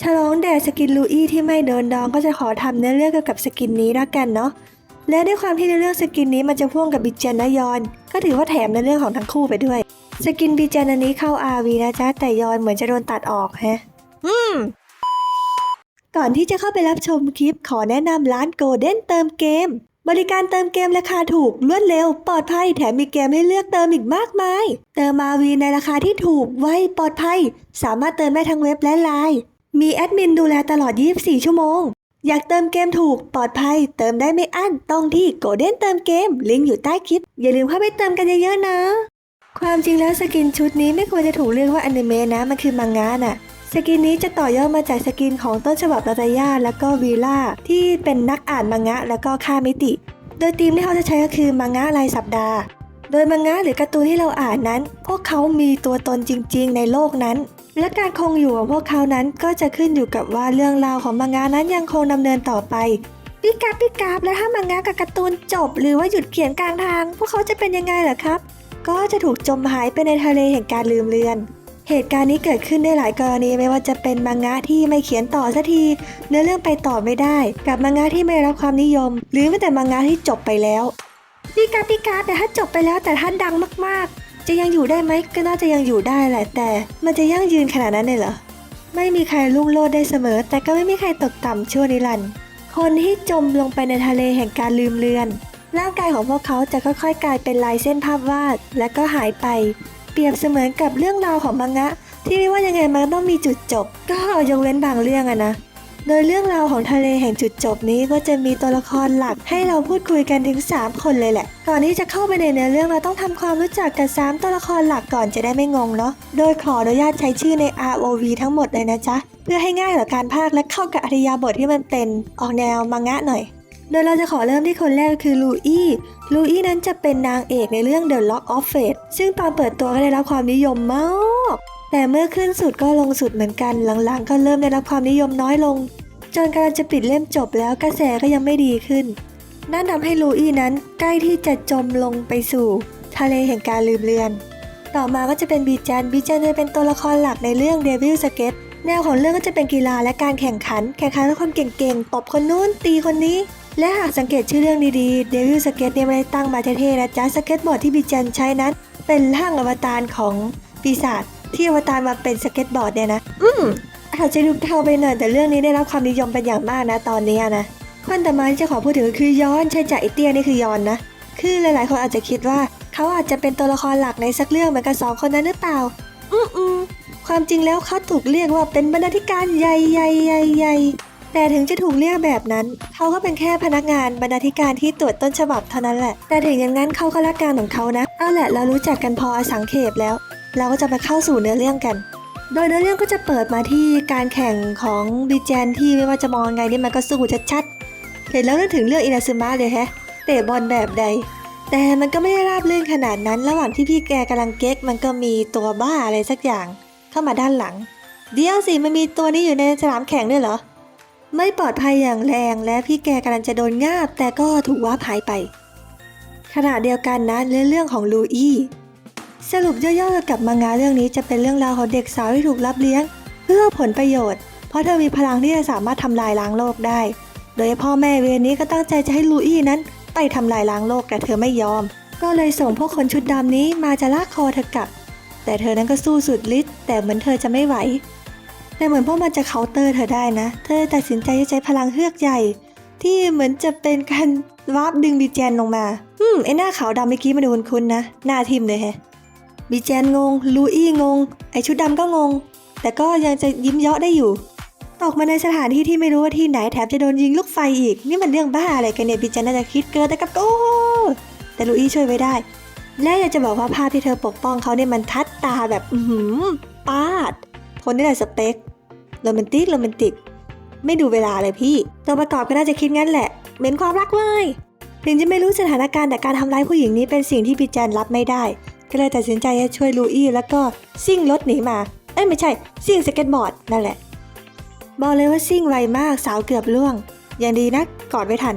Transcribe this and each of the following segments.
ฉลองแด่สกินลูอี้ที่ไม่โดนดองก็จะขอทำเนื้อเรื่องเกี่ยวกับสกินนี้ละกันเนาะและด้วยความที่ในเรื่องสกินนี้มันจะพ่วงกับบิเจนและยอน ก็ถือว่าแถมในเรื่องของทั้งคู่ไปด้วย สกินบิเจนอันนี้เข้า RV นะจ๊ะแต่ยอนเหมือนจะโดนตัดออกแฮะอืมก่อนที่จะเข้าไปรับชมคลิปขอแนะนำร้านโกลเด้นเติมเกม บริการเติมเกมราคาถูกรวดเร็ว ปลอดภัยแถมมีเกมให้เลือกเติมอีกมากมาย เติมมาวีในราคาที่ถูกไวปลอดภัย สามารถเติมได้ทั้งเว็บและไลน์ มีแอดมินดูแลตลอด 24 ชั่วโมง อยากเติมเกมถูกปลอดภัย เติมได้ไม่อั้นต้องที่โกลเด้นเติมเกม ลิงก์อยู่ใต้คลิป อย่าลืมเข้าไปเติมกันเยอะๆนะ ความจริงแล้วสกินชุดนี้ไม่ควรจะถูกเรียกว่าอนิเมะนะมันคือมังงะน่ะสกินนี้จะต่อยอดมาจากสกินของต้นฉบับนาตาย่าแล้วก็วีล่าที่เป็นนักอ่านมังงะแล้วก็ค่ามิติ โดยธีมที่เขาจะใช้ก็คือมังงะรายสัปดาห์ โดยมังงะหรือการ์ตูนที่เราอ่านนั้น พวกเขามีตัวตนจริง ๆ ในโลกนั้น และการคงอยู่ของพวกเขานั้นก็จะขึ้นอยู่กับว่าเรื่องราวของมังงะนั้นยังคงดำเนินต่อไปปิกาปิกาบแล้วถ้ามังงะกับการ์ตูนจบ หรือว่าหยุดเขียนกลางทาง พวกเขาจะเป็นยังไงเหรอครับ ก็จะถูกจมหายไปในทะเลแห่งการลืมเลือน เหตุการณ์นี้เกิดขึ้นได้หลายกรณีไม่ว่าจะเป็นมังงะที่ไม่เขียนต่อสักที เนื้อเรื่องไปต่อไม่ได้ กับมังงะที่ไม่รับความนิยม หรือแม้แต่มังงะที่จบไปแล้วปีกาปีกาแต่ถ้าจบไปแล้วแต่ถ้าดังมากๆ จะยังอยู่ได้ไหมก็น่าจะยังอยู่ได้แหละ แต่มันจะยั่งยืนขนาดนั้นเลยเหรอไม่มีใครลุ่งโลดได้เสมอ แต่ก็ไม่มีใครตกต่ำชั่วนิรันดร์คนที่จมลงไปในทะเลแห่งการลืมเลือน ร่างกายของพวกเขาจะค่อยๆ กลายเป็นลายเส้นภาพวาด และก็หายไป เปรียบเสมือนกับเรื่องราวของมังงะ ที่ไม่ว่ายังไงมันต้องมีจุดจบ ก็ยกเว้นบางเรื่องอะนะ โดยเรื่องราวของทะเลแห่งจุดจบนี้ก็จะมีตัวละครหลักให้เราพูดคุยกันถึง 3 คนเลยแหละ ก่อนที่จะเข้าไปในเนื้อเรื่องเราต้องทำความรู้จักกับ 3 ตัวละครหลักก่อนจะได้ไม่งงเนาะ โดยขออนุญาตใช้ชื่อใน ROV ทั้งหมดเลยนะจ๊ะ เพื่อให้ง่ายต่อการพากและเข้ากับอริยาบทที่มันเป็นออกแนวมังงะหน่อย โดยเราจะขอเริ่มที่คนแรกคือลูอี้ ลูอี้นั้นจะเป็นนางเอกในเรื่อง The Lock of Fate ซึ่งตอนเปิดตัวก็ได้รับความนิยมมาก แต่เมื่อขึ้นสุดก็ลงสุดเหมือนกันหลังๆ ก็เริ่มได้รับความนิยมน้อยลง จนกำลังจะปิดเล่มจบแล้วกระแสก็ยังไม่ดีขึ้น นั่นทำให้ลูอี้นั้นใกล้ที่จะจมลงไปสู่ ทะเลแห่งการลืมเลือน ต่อมาก็จะเป็นบีจันบีจันจะเป็นตัวละครหลักในเรื่อง Devil s k e t แนวของเรื่องก็จะเป็นกีฬาและการแข่งขัน แข่งขันกับคนเก่งๆ ตบคนนู้นตีคนนี้ และหากสังเกตชื่อเรื่องดีๆ Devil s k e t เนี่ยไม่ได้ตั้งมาเท่ๆนะจ๊ะสเก็ตบอร์ดที่บีจันใช้นั้น เป็นร่างอวตารของปีศาจ ที่อวตารมาเป็นสเก็ตบอร์ดเนี่ยนะ อืมอาจจะดูเท่าไปหน่อยแต่เรื่องนี้ได้รับความนิยมเป็นอย่างมากนะตอนนี้นะคนต่อมาที่จะขอพูดถึงก็คือย้อนใช่จ่าไอเตี้ยนี่คือย้อนนะ คือหลายๆ คนอาจจะคิดว่า เขาอาจจะเป็นตัวละครหลักในสักเรื่องเหมือนกับสองคนนั้นหรือเปล่า อืมอืมความจริงแล้วเขาถูกเรียกว่าเป็นบรรณาธิการใหญ่ใหญ่ใหญ่ใหญ่ แต่ถึงจะถูกเรียกแบบนั้น เขาก็เป็นแค่พนักงานบรรณาธิการที่ตรวจต้นฉบับเท่านั้นแหละ แต่ถึงอย่างนั้นเขาก็รักการของเขานะ เอาแหละเรารู้จักกันพออสังเขปแล้ว เราก็จะมาเข้าสู่เนื้อเรื่องกัน โดยเนื้อเรื่องก็จะเปิดมาที่การแข่งของบีแจนที่ไม่ว่าจะมองไงนี่มันก็สู้ชัดๆ เห็นแล้วนึกถึงเรื่องอินาซึมะเลยแฮะ เตะบอลแบบใด แต่มันก็ไม่ได้ราบเรื่นขนาดนั้น ระหว่างที่พี่แกกำลังเก๊กมันก็มีตัวบ้าอะไรสักอย่าง เข้ามาด้านหลัง เดี๋ยวสิมันมีตัวนี้อยู่ในสนามแข่งด้วยเหรอ ไม่ปลอดภัยอย่างแรงและพี่แกกำลังจะโดนงาบ แต่ก็ถูกว้าหายไป ขณะเดียวกันนะเรื่องเรื่องของลูอี้สรุปย่อๆเกี่ยวกับมังงะเรื่องนี้จะเป็นเรื่องราวของเด็กสาวที่ถูกรับเลี้ยง เพื่อผลประโยชน์ เพราะเธอมีพลังที่จะสามารถทำลายล้างโลกได้ โดยพ่อแม่เวรนี้ก็ตั้งใจจะให้ลูอี้นั้นไปทำลายล้างโลกแต่เธอไม่ยอม ก็เลยส่งพวกคนชุดดำนี้มาจะลากคอเธอกลับ แต่เธอนั้นก็สู้สุดฤทธิ์แต่เหมือนเธอจะไม่ไหว แต่เหมือนพวกมันจะเคาน์เตอร์เธอได้นะ เธอตัดสินใจจะใช้พลังเฮือกใหญ่ ที่เหมือนจะเป็นการวาร์ปดึงบีแจนลงมาอืมไอหน้าขาวดำเมื่อกี้มาดูคุ้นๆนะ หน้าทิมเลยแฮะบีแจนงง ลูอี้งง ไอชุดดำก็งง แต่ก็ยังจะยิ้มเยาะได้อยู่ตกมาในสถานที่ที่ไม่รู้ว่าที่ไหนแถมจะโดนยิงลูกไฟอีก นี่มันเรื่องบ้าอะไรกันเนี่ยบีแจนน่าจะคิดเกินแต่กับโอ้แต่ลูอี้ช่วยไว้ได้ และอยากจะบอกว่าภาพที่เธอปกป้องเขาเนี่ยมันทัดตาแบบ อือหือปาด คนนี่แหละสเปค โรแมนติกโรแมนติก ไม่ดูเวลาเลยพี่ ตัวประกอบก็น่าจะคิดงั้นแหละ เหม็นความรักเลยถึงจะไม่รู้สถานการณ์แต่การทำร้ายผู้หญิงนี้เป็นสิ่งที่บีแจนรับไม่ได้ ก็เลยตัดสินใจจะช่วยลูอี้แล้วก็ซิ่งรถหนีมา เอ้ยไม่ใช่ซิ่งสเก็ตบอร์ดนั่นแหละ บอกเลยว่าซิ่งไวมากสาวเกือบล่วง อย่างดีนะกอดไว้ทัน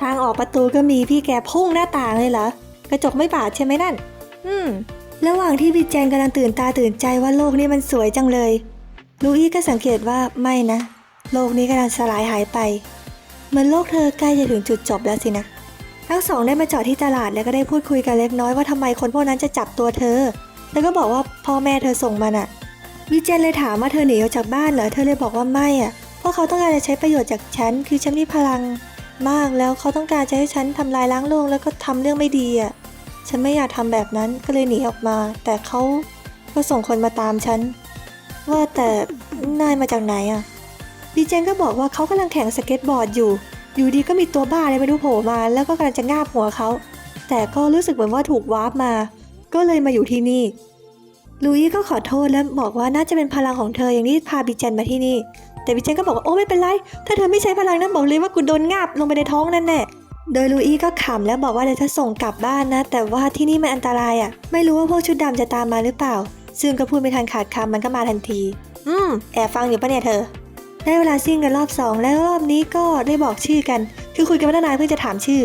ทางออกประตูก็มีพี่แกพุ่งหน้าต่างเลยเหรอกระจกไม่บาดใช่ไหมนั่น อืม ระหว่างที่พี่แจนกำลังตื่นตาตื่นใจว่าโลกนี้มันสวยจังเลย ลูอี้ก็สังเกตว่าไม่นะ โลกนี้กำลังสลายหายไป เหมือนโลกเธอใกล้จะถึงจุดจบแล้วสินะ ทั้งสองได้มาจอดที่ตลาดแล้วก็ได้พูดคุยกันเล็กน้อยว่าทำไมคนพวกนั้นจะจับตัวเธอ แล้วก็บอกว่าพ่อแม่เธอส่งมาน่ะ วิเจนเลยถามว่าเธอหนีออกจากบ้านเหรอ เธอเลยบอกว่าไม่อะ เพราะเขาต้องการจะใช้ประโยชน์จากฉัน คือฉันมีพลัง มากแล้วเขาต้องการจะให้ฉันทำลายล้างโลกแล้วก็ทำเรื่องไม่ดีอะ ฉันไม่อยากทำแบบนั้นก็เลยหนีออกมา แต่เขาก็ส่งคนมาตามฉัน ว่าแต่นายมาจากไหนอะบีเจนก็บอกว่าเขากำลังแข่งสเก็ตบอร์ดอยู่ อยู่ดีก็มีตัวบ้าอะไรไม่รู้โผล่มา แล้วก็กำลังจะงาบหัวเขา แต่ก็รู้สึกเหมือนว่าถูกวาร์ปมา ก็เลยมาอยู่ที่นี่ ลุยก็ขอโทษแล้วบอกว่าน่าจะเป็นพลังของเธออย่างที่พาบิเจนมาที่นี่ แต่บิเจนก็บอกว่าโอ้ไม่เป็นไร ถ้าเธอไม่ใช้พลังนั้นบอกเลยว่ากูโดนงาบลงไปในท้องนั่นแน่โดยลุยก็ขำแล้วบอกว่าเดี๋ยวจะส่งกลับบ้านนะ แต่ว่าที่นี่มันอันตรายอะ ไม่รู้ว่าพวกชุดดำจะตามมาหรือเปล่า ซึ่งก็พูดไม่ทันขาดคำมันก็มาทันที อืม แอบฟังอยู่ปะเนี่ยเธอ ได้เวลาซิ่งกันรอบสองแล้วรอบนี้ก็ได้บอกชื่อกัน คือคุยกันมาตั้งนานเพื่อจะถามชื่อ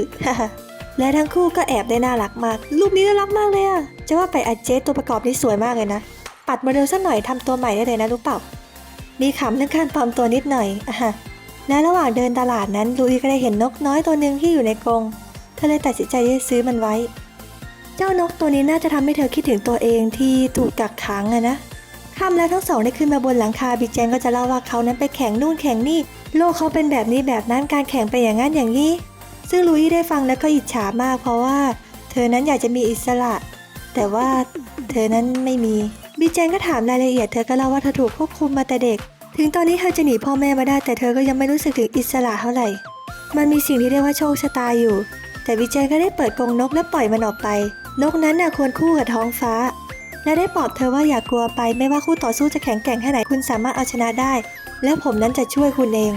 และทั้งคู่ก็แอบได้น่ารักมาก รูปนี้น่ารักมากเลยอะจะว่าไปอาเจสตัวประกอบนี่สวยมากเลยนะ ปัดโมเดลสักหน่อยทำตัวใหม่ได้เลยนะรู้เปล่า มีขำเรื่องการปลอมตัวนิดหน่อยอะฮะและระหว่างเดินตลาดนั้นลุยก็ได้เห็นนกน้อยตัวหนึ่งที่อยู่ในกรง เธอเลยตัดสินใจที่จะซื้อมันไว้ เจ้านกตัวนี้น่าจะทำให้เธอคิดถึงตัวเองที่ถูกกักขังอะนะค่ำแล้วทั้งสองได้ขึ้นมาบนหลังคาบิเจนก็จะเล่าว่าเขานั้นไปแข่งนู่นแข่งนี่ โลกเขาเป็นแบบนี้แบบนั้นการแข่งไปอย่างนั้นอย่างนี้ ซึ่งลุยได้ฟังแล้วก็อิจฉามากเพราะว่า เธอนั้นอยากจะมีอิสระ แต่ว่าเธอนั้นไม่มีบิเจนก็ถามรายละเอียดเธอก็เล่าว่าเธอถูกควบคุมมาแต่เด็ก ถึงตอนนี้เธอจะหนีพ่อแม่มาได้ แต่เธอก็ยังไม่รู้สึกถึงอิสระเท่าไหร่ มันมีสิ่งที่เรียกว่าโชคชะตาอยู่ แต่บิเจนก็ได้เปิดกรงนกและปล่อยมันออกไป นกนั้นน่ะควรคู่กับท้องฟ้า และได้ปลอบเธอว่าอย่ากกลัวไปไม่ว่าคู่ต่อสู้จะแข็งแกร่งแค่ไหนคุณสามารถเอาชนะได้ และผมนั้นจะช่วยคุณเอง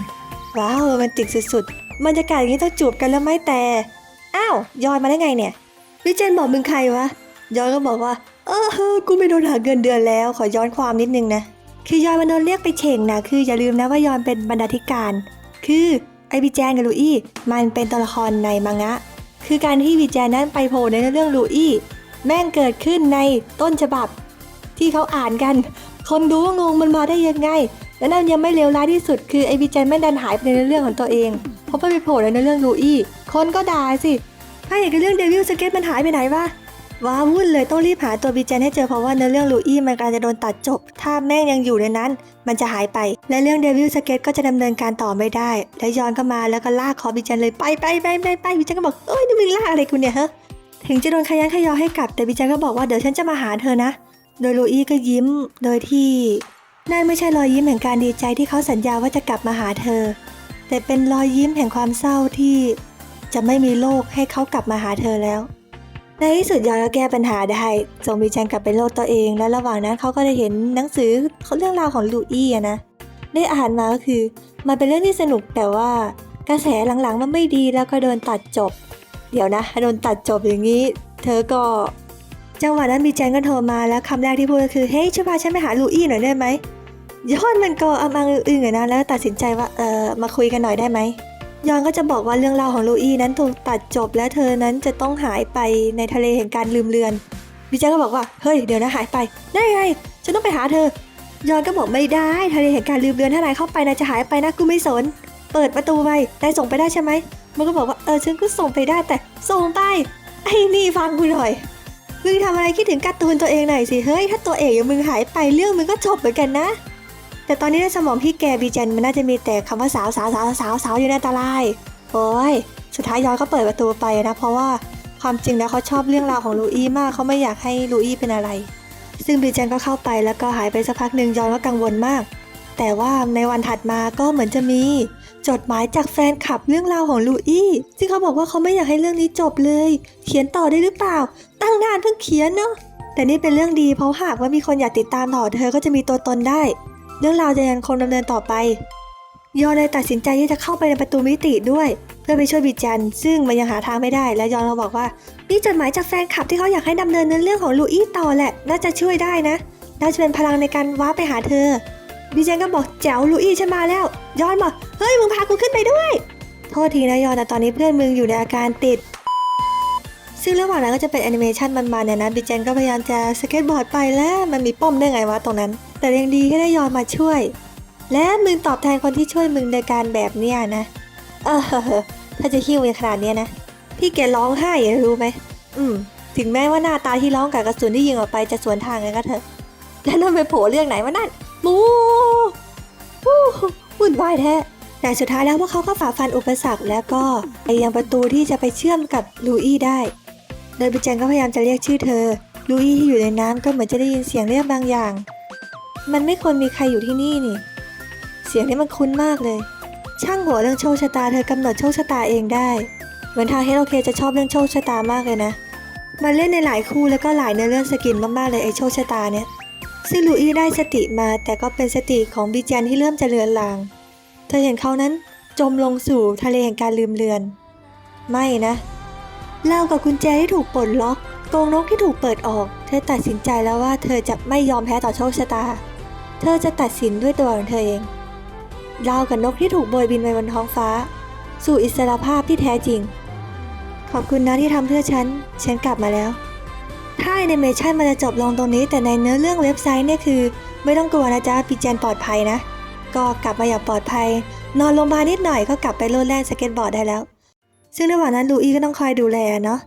ว้าวโรแมนติกสุดๆบรรยากาศอย่างนี้ต้องจูบกันแล้วไหมแต่อ้าวยอนมาได้ไงเนี่ยวิเจนบอกมึงใครวะยอนก็บอกว่า เออกูไม่โดนหาเงินเดือนแล้ว ขอย้อนความนิดนึงนะ คือยอนมันโดนเรียกไปเฉ่งนะ คืออย่าลืมนะว่ายอนเป็นบรรณาธิการ คือไอวิแจนกับลูอี้มันเป็นตัวละครในมังงะ คือการที่วิแจนนั้นไปโผล่ในเรื่องลูอี้แม่งเกิดขึ้นในต้นฉบับ ที่เขาอ่านกัน คนดูงงมันมาได้ยังไง และนั่นยังไม่เลวร้ายที่สุด คือไอวิจัยแม่งดันหายไปในเรื่องของตัวเอง เพราะไปโผล่ในเรื่องลูอี้คนก็ด่าสิถ้าอย่างกับเรื่องเดวิลสเก็ตมันหายไปไหนวะ ว้าวุ่นเลยต้องรีบหาตัวบิจันให้เจอเพราะว่าในเรื่องลูอี้มันกำลังจะโดนตัดจบ ถ้าแม่งยังอยู่ในนั้น มันจะหายไป และเรื่องเดวิลสเก็ตก็จะดำเนินการต่อไม่ได้ และย้อนก็มาแล้วก็ลากคอบิจันเลยไปไปไปไปไปบิจันก็บอกเอ้ยนี่มึงลากอะไรกูเนี่ยฮะถึงจะโดนขยันขยอให้กลับแต่บิจันก็บอกว่าเดี๋ยวฉันจะมาหาเธอนะ โดยลูอี้ก็ยิ้มโดยที่นั่นไม่ใช่รอยยิ้มแห่งการดีใจที่เขาสัญญาว่าจะกลับมาหาเธอ แต่เป็นรอยยิ้มแห่งความเศร้าที่ จะไม่มีโลกให้เขากลับมาหาเธอแล้ว ในที่สุดยอนก็แก้ปัญหาได้ส่งบิจันกลับไปโลกตัวเอง และระหว่างนั้นเขาก็ได้เห็นหนังสือเรื่องราวของลูอี้นะได้อ่านมาก็คือ มันเป็นเรื่องที่สนุกแต่ว่ากระแสหลังๆมันไม่ดีแล้วก็โดนตัดจบ เดี๋ยวนะโดนตัดจบอย่างนี้ เธอก็ จังหวะนั้นมีแจนก็โทรมาแล้วคำแรกที่พูดก็คือเฮ้ยช่วยพาฉันไปหาลูอี้หน่อยได้ไหมยอนมันก็อำอังอึ้งๆนะแล้วตัดสินใจว่าเออมาคุยกันหน่อยได้ไหม ยอนก็จะบอกว่าเรื่องราวของลูอี้นั้นถูกตัดจบและเธอนั้นจะต้องหายไปในทะเลแห่งการลืมเลือนมีแจนก็บอกว่าเฮ้ยเดี๋ยวนะหายไปได้ไงฉันต้องไปหาเธอยอนก็บอกไม่ได้ทะเลแห่งการลืมเลือนถ้านายเข้าไปนายจะหายไปนะกูไม่สน เปิดประตูไปนายส่งไปได้ใช่ไหมมันก็บอกว่าเออฉันก็ส่งไปได้แต่ส่งไปไอ้นี่ฟังกูหน่อยมึงทำอะไรคิดถึงการ์ตูนตัวเองหน่อยสิเฮ้ยถ้าตัวเอกอย่างมึงหายไปเรื่องมึงก็จบเหมือนกันนะ แต่ตอนนี้ในสมองพี่แกบีเจนมันน่าจะมีแต่คำว่าสาวสาวสาวสาวสาวอยู่ในอันตรายโอ้ยสุดท้ายย้อนก็เปิดประตูไปนะ เพราะว่าความจริงแล้วเขาชอบเรื่องราวของลูอี้มากเขาไม่อยากให้ลูอี้เป็นอะไร ซึ่งบีเจนก็เข้าไปแล้วก็หายไปสักพักหนึ่งย้อนก็กังวลมาก แต่ว่าในวันถัดมาก็เหมือนจะมี จดหมายจากแฟนคลับเรื่องราวของลูอี้ซึ่งเขาบอกว่าเขาไม่อยากให้เรื่องนี้จบเลย เขียนต่อได้หรือเปล่า ตั้งนานเพิ่งเขียนเนาะแต่นี่เป็นเรื่องดีเพราะหากว่ามีคนอยากติดตามต่อเธอก็จะมีตัวตนได้ รื่องราวจะยังคงดำเนินต่อไป ยอนเลยตัดสินใจที่จะเข้าไปในประตูมิติด้วย เพื่อไปช่วยบิจัน ซึ่งมันยังหาทางไม่ได้ และยอนเราบอกว่านี่จดหมายจากแฟนคลับที่เขาอยากให้ดำเนินเรื่องของลูอี้ต่อแหละ น่าจะช่วยได้นะ น่าจะเป็นพลังในการว้าไปหาเธอ บิจันก็บอกแจ๋วลูอี้ฉันมาแล้ว ยอนบอกเฮ้ยมึงพากูขึ้นไปด้วย โทษทีนะยอนแต่ตอนนี้เพื่อนมึงอยู่ในอาการติด ซึ่งระหว่างนั้นก็จะเป็นแอนิเมชันมันๆเนี่ยนะบิเจนก็พยายามจะสเก็ตบอร์ดไปแล้วมันมีป้อมได้ไงวะตรงนั้น แต่ยังดีก็ได้ยอนมาช่วย และมึงตอบแทนคนที่ช่วยมึงโดยการแบบเนี้ยนะ เออถ้าจะหิ้วกันขนาดเนี้ยนะ พี่แกร้องไห้อะรู้ไหมอืม ถึงแม้ว่าหน้าตาที่ร้องกับกระสุนที่ยิงออกไปจะสวนทางกันก็เถอะแล้วนั่นไปโผล่เรื่องไหนวะนั่นมูวู้วุ่นวายแท้แต่สุดท้ายแล้วพวกเขาก็ฝ่าฟันอุปสรรคแล้วก็ไปยังประตูที่จะไปเชื่อมกับลูอี้ได้ โดยบิเจนก็พยายามจะเรียกชื่อเธอ ลูอี้ที่อยู่ในน้ำก็เหมือนจะได้ยินเสียงเรียกบางอย่าง มันไม่ควรมีใครอยู่ที่นี่นี่ เสียงนี้มันคุ้นมากเลย ช่างหัวเรื่องโชคชะตาเธอกำหนดโชคชะตาเองได้ เหมือนทางเฮโรเคจะชอบเรื่องโชคชะตามากเลยนะ มันเล่นในหลายคู่แล้วก็หลายในเรื่องสกินมากๆเลยไอโชคชะตาเนี่ย ซึ่งลูอี้ได้สติมาแต่ก็เป็นสติของบิเจนที่เริ่มจะเลือนลาง เธอเห็นเขานั้นจมลงสู่ทะเลแห่งการลืมเลือน ไม่นะ เล่ากับกุญแจที่ถูกปลดล็อกกรงนกที่ถูกเปิดออก เธอตัดสินใจแล้วว่าเธอจะไม่ยอมแพ้ต่อโชคชะตา เธอจะตัดสินด้วยตัวของเธอเองเล่ากับนกที่ถูกโบยบินไปบนท้องฟ้า สู่อิสรภาพที่แท้จริง ขอบคุณนะที่ทำเพื่อฉัน ฉันกลับมาแล้ว ถ้าแอนิเมชันมันจะจบลงตรงนี้ แต่ในเนื้อเรื่องเว็บไซต์เนี่ยคือ ไม่ต้องกลัวนะจ๊ะปีเจนปลอดภัยนะ ก็กลับมาอย่างปลอดภัย นอนโรงพยาบาลนิดหน่อยก็กลับไปโลดแล่นสเก็ตบอร์ดได้แล้ว ซึ่งระหว่างนั้นลูอี้ก็ต้องคอยดูแลเนาะ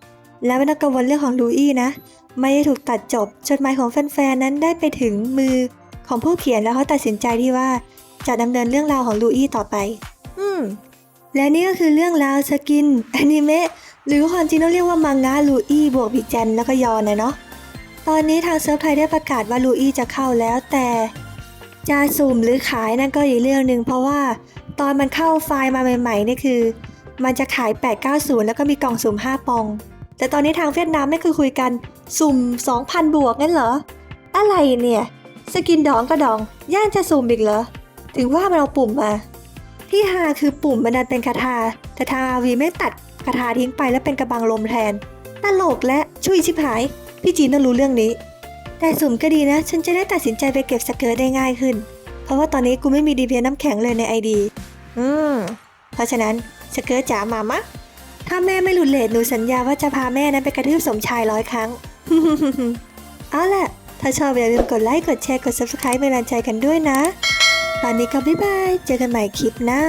และไม่ต้องกังวลเรื่องของลูอี้นะ ไม่ได้ถูกตัดจบจดหมายของแฟนๆนั้นได้ไปถึงมือของผู้เขียนแล้วเขาตัดสินใจที่ว่าจะดำเนินเรื่องราวของลูอี้ต่อไป อืม และนี่ก็คือเรื่องราวสกินอนิเมะหรือความจริงต้องเรียกว่ามังงะลูอี้บวกบิจันแล้วก็ยอนนะเนาะตอนนี้ทางเซิร์ฟไทยได้ประกาศว่าลูอี้จะเข้าแล้วแต่จะสุ่มหรือขายนั่นก็อีกเรื่องหนึ่งเพราะว่าตอนมันเข้าไฟล์มาใหม่ๆนี่คือ มันจะขาย 890 แล้วก็มีกล่องสุ่ม 5 ปอง แต่ตอนนี้ทางเวียดนามไม่คือคุยกันสุ่ม 2,000 บวกงั้นเหรอ อะไรเนี่ย สกินดองก็ดอง ย่างจะสุ่มอีกเหรอ ถึงว่ามันเอาปุ่มมา ที่ฮาคือปุ่มมันดันเป็นคาถาแต่ทางอาวีไม่ตัดคาถาทิ้งไปแล้วเป็นกระบังลมแทนตลกและช่วยชิบหาย พี่จีนต้องรู้เรื่องนี้ แต่สุ่มก็ดีนะ ฉันจะได้ตัดสินใจไปเก็บสเกิร์ตได้ง่ายขึ้น เพราะว่าตอนนี้กูไม่มีดีเพียน้ำแข็งเลยในไอดี อืม เพราะฉะนั้น สเกิร์ตจ๋ามามะ ถ้าแม่ไม่หลุดเลทหนูสัญญาว่าจะพาแม่นั้นไปกระทืบสมชายร้อยครั้ง เอาล่ะ ถ้าชอบอย่าลืมกดไลค์ กดแชร์ กด subscribe เป็นกำลังใจกันด้วยนะ ตอนนี้ก็บ๊ายบาย เจอกันใหม่คลิปหน้า